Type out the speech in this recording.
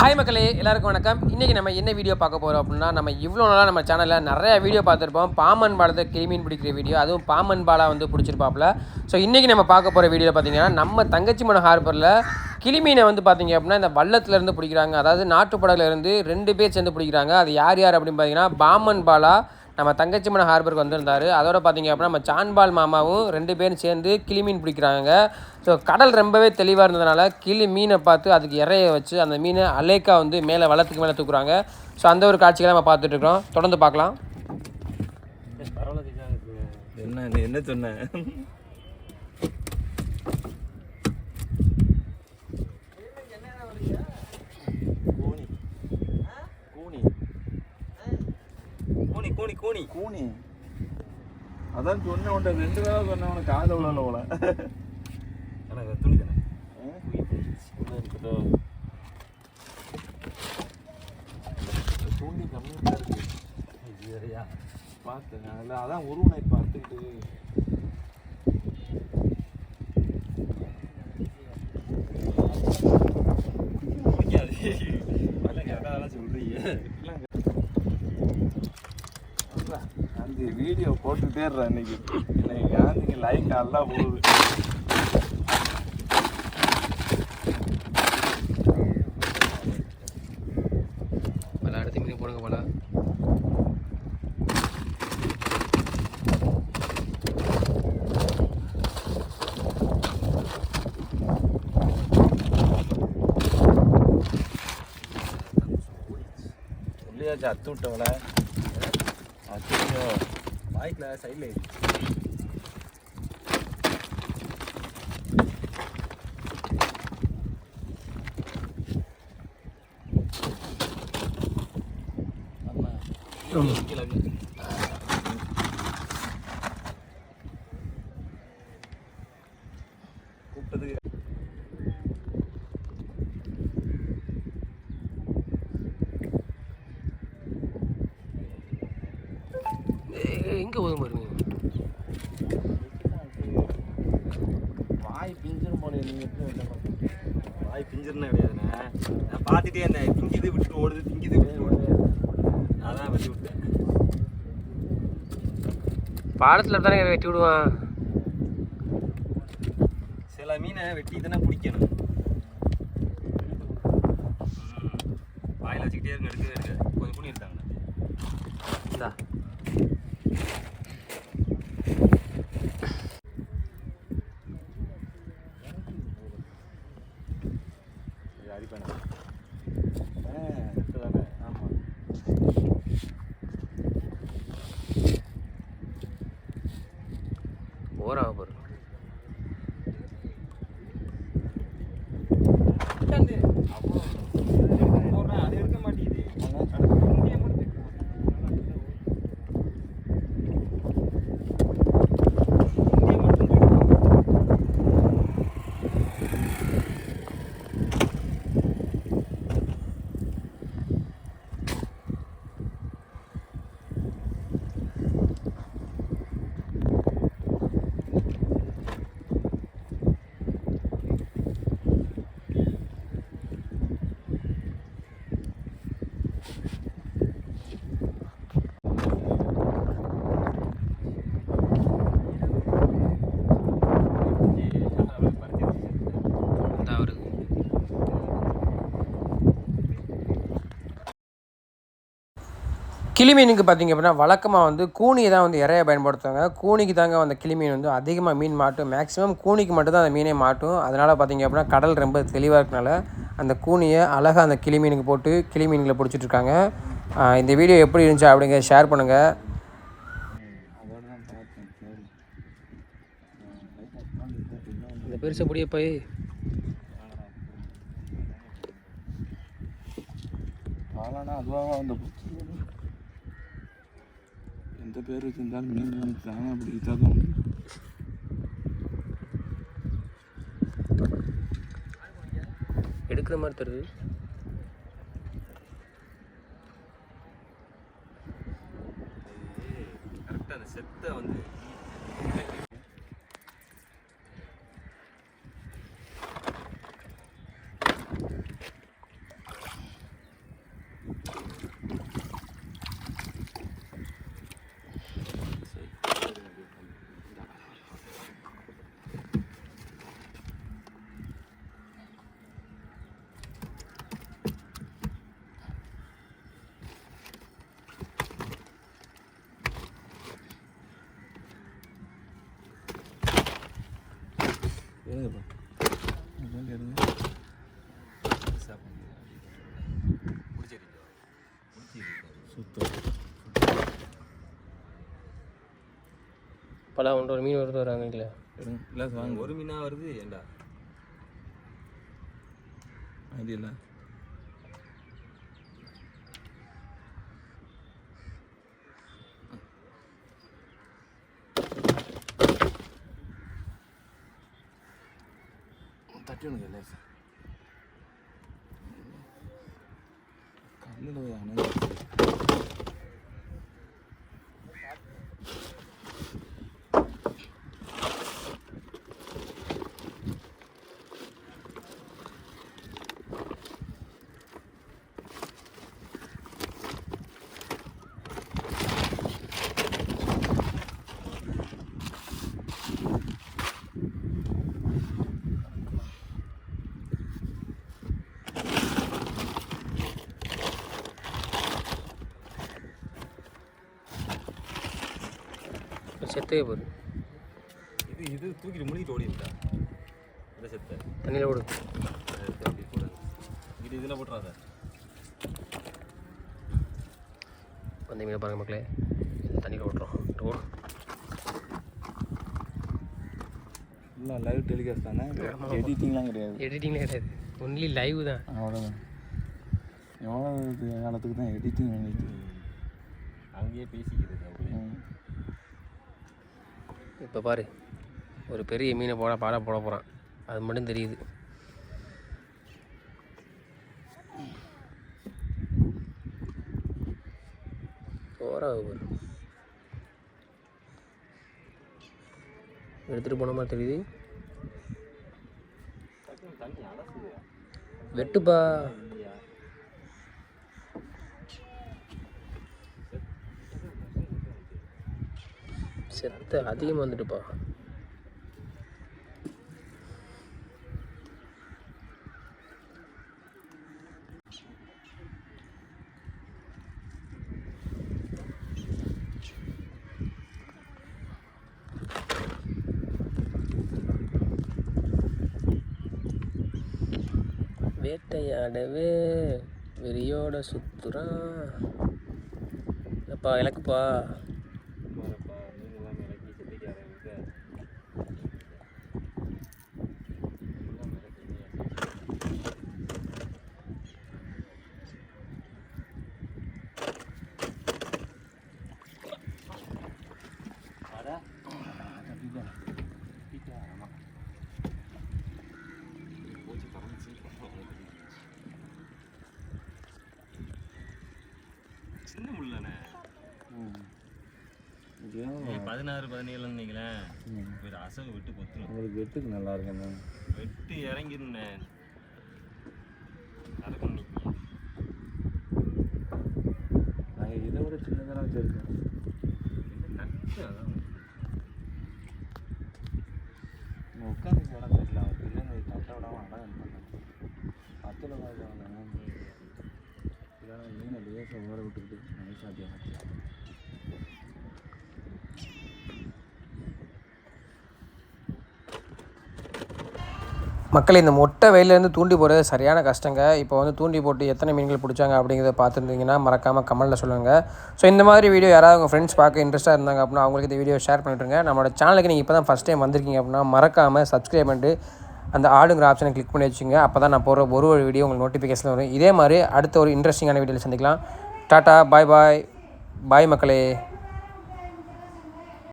Hi மக்களே எல்லாருக்கும் வணக்கம். இன்றைக்கி நம்ம என்ன வீடியோ பார்க்க போகிறோம் அப்படின்னா நம்ம இவ்வளோ நாளாக நம்ம சேனலில் நிறைய வீடியோ பார்த்துருப்போம். பாமன் பாலத்தை கிளிமீன் பிடிக்கிற வீடியோ அதுவும் பாமன் பாலா வந்து பிடிச்சிருப்பாப்புல. ஸோ இன்றைக்கி நம்ம பார்க்க போகிற வீடியோவில் பார்த்தீங்கன்னா நம்ம தங்கச்சி மன ஹார்பரில் கிளிமீனை வந்து பார்த்தீங்க அப்படின்னா இந்த வள்ளத்துலேருந்து பிடிக்கிறாங்க. அதாவது நாட்டுப்படகுல இருந்து ரெண்டு பேர் சேர்ந்து பிடிக்கிறாங்க. அது யார் யார் அப்படின்னு பார்த்தீங்கன்னா பாமன் பாலா நம்ம தங்கச்சிமன ஹார்பருக்கு வந்திருந்தார். அதோட பார்த்திங்க அப்படின்னா நம்ம சான்பால் மாமாவும் ரெண்டு பேரும் சேர்ந்து கிளி மீன் பிடிக்கிறாங்க. ஸோ கடல் ரொம்பவே தெளிவாக இருந்ததுனால கிளி மீனை பார்த்து அதுக்கு இறைய வச்சு அந்த மீனை அலேக்கா வந்து மேலே வளத்துக்கு மேலே தூக்குறாங்க. ஸோ அந்த ஒரு காட்சிகளை நம்ம பார்த்துட்ருக்கோம் தொடர்ந்து பார்க்கலாம். என்ன என்ன சொன்ன? கூனி. கூனி. அதான் சொன்ன உன்ட்ட ரெண்டு தடவை சொன்ன உனக்கு காதை விடல போல. எனக்கு துணி தானே? தூண்டி கம்மியாக இருக்கு. பார்த்தேன் அதில் அதான் உருவனை பார்த்துக்கிட்டு அந்த வீடியோ போட்டுட்டே இருறேன் இன்னைக்கு. இன்னைக்கு காந்திக்கு லைக் நல்லா போகுது. பல அடுத்த மீன் போடுங்க போல. சொல்லியாச்சு அத்து விட்டவள. अच्छा बाइक ना सही में Um. வாய் எப்படி பிஞ்சிருந்தா கிடையாதுண்ணே. நான் பார்த்துட்டே இருந்தேன். திங்கிது விட்டுட்டு ஓடுது திங்கிது விட்டுட்டு ஓடுது. அதான் வெட்டி. விட்டேன் பாலத்தில் தானே வெட்டி விடுவான். சில மீனை வெட்டி தானே பிடிக்கணும். வாயில் வச்சுக்கிட்டே இருங்க எடுக்கவே எடுக்க கொஞ்சம் புண்ணி எடுத்தாங்க. இந்தா அடிப்பேன் தானே ஆமாம் ஓராக பாரு அது எடுக்க மாட்டேங்குது இந்தா வருது கிளிமீனுக்கு பார்த்தீங்க அப்படின்னா வழக்கமாக வந்து கூனியை தான் வந்து இறைய பயன்படுத்துவாங்க. கூனிக்கு தாங்க அந்த கிளிமீன் வந்து அதிகமாக மீன் மாட்டும். மேக்ஸிமம் கூனிக்கு மட்டும் தான் அந்த மீனே மாட்டும். அதனால் பார்த்தீங்க அப்படின்னா கடல் ரொம்ப தெளிவாக இருக்கனால அந்த கூனியை அழகாக அந்த கிளிமீனுக்கு போட்டு கிளிமீன்களை பிடிச்சிட்டு இருக்காங்க. ஆஹ் இந்த வீடியோ எப்படி இருந்துச்சு அப்படிங்க ஷேர் பண்ணுங்கள் இந்த பெருசை முடிய போய். அதுவாக வந்து எந்த பேர் வச்சிருந்தாலும் மீன் வந்து தானே அப்படி தான் எடுக்கிற மாதிரி தருது கரெக்டாக அந்த செத்தை வந்து எடுங்கப்பா அமௌண்ட் எடுங்க சுத்தம் பல ஒன்று ஒரு மீன் வருது வராங்க இல்லை இல்லை வாங்க. ஒரு மீனாக வருது ஏண்டா? அது இல்லை. தட்டி ஒன்று செத்தே போகுது. இது இது தூக்கிட்டு முடிக்கிட்டு ஓடி இருக்கா இந்த செத்த. தண்ணியில் விடு அப்படி போடாது இது இதில் போட்டுறாத. அந்த மீனை பாருங்க மக்களே தண்ணியில் விட்றோம் ஓடும் இல்லை லைவ் டெலிகாஸ்ட் தானே? எடிட்டிங்லாம் கிடையாது. எடிட்டிங்லே கிடையாது. ஒன்லி லைவ் தான். அவ்வளோதான் எவ்வளோ இது காலத்துக்கு தான் எடிட்டிங் பண்ணிட்டு அங்கேயே பேசிக்கிறது இப்போ பாரு ஒரு பெரிய மீனை போட பாட போட போகிறான் அது மட்டும் தெரியுது. ஓராக எடுத்துகிட்டு போன மாதிரி தெரியுது. வெட்டுப்பா. செத்த அதிகமாக வந்துட்டுப்பா. வேட்டையாடவே வெறியோட சுத்துறான். அப்பா இலக்குப்பா? சின்ன நீ பதினாறு பதினேழுன்னு நினைக்கிறேன் ஒரு அசகு விட்டு கொத்துரும் உங்களுக்கு வெட்டுக்கு நல்லா இருக்குண்ணே வெட்டு இறங்கிருந்தேன். இதான் ஓர விட்டுக்கிட்டு நைஸாக அப்படியே மக்கள் இந்த மொட்டை வெயிலேருந்து தூண்டி போடுறது சரியான கஷ்டங்க. இப்போ வந்து தூண்டி போட்டு எத்தனை மீன்கள் பிடிச்சாங்க அப்படிங்கிறத பார்த்துருந்தீங்கன்னா மறக்காமல் கமெண்ட்டில் சொல்லுங்கள் ஸோ இந்த மாதிரி வீடியோ யாராவது உங்கள் ஃப்ரெண்ட்ஸ் பார்க்க இன்ட்ரெஸ்ட்டாக இருந்தாங்க அப்படின்னா அவங்களுக்கு இந்த வீடியோ ஷேர் பண்ணிட்டுருங்க நம்மளோட சேனலுக்கு நீங்கள் இப்போ தான் ஃபஸ்ட் டைம் வந்திருக்கீங்க அப்படின்னா மறக்காமல் சப்ஸ்கிரைப் பண்ணிட்டு அந்த ஆளுங்கிற ஆப்ஷனை கிளிக் பண்ணி வச்சுங்க அப்போ தான் நான் போகிற ஒரு ஒரு வீடியோ உங்களுக்கு நோட்டிஃபிகேஷன் வரும். இதே மாதிரி அடுத்த ஒரு இன்ட்ரெஸ்டிங்கான வீடியோவில் சந்திக்கலாம். டாட்டா பாய் பாய் பாய் மக்களே.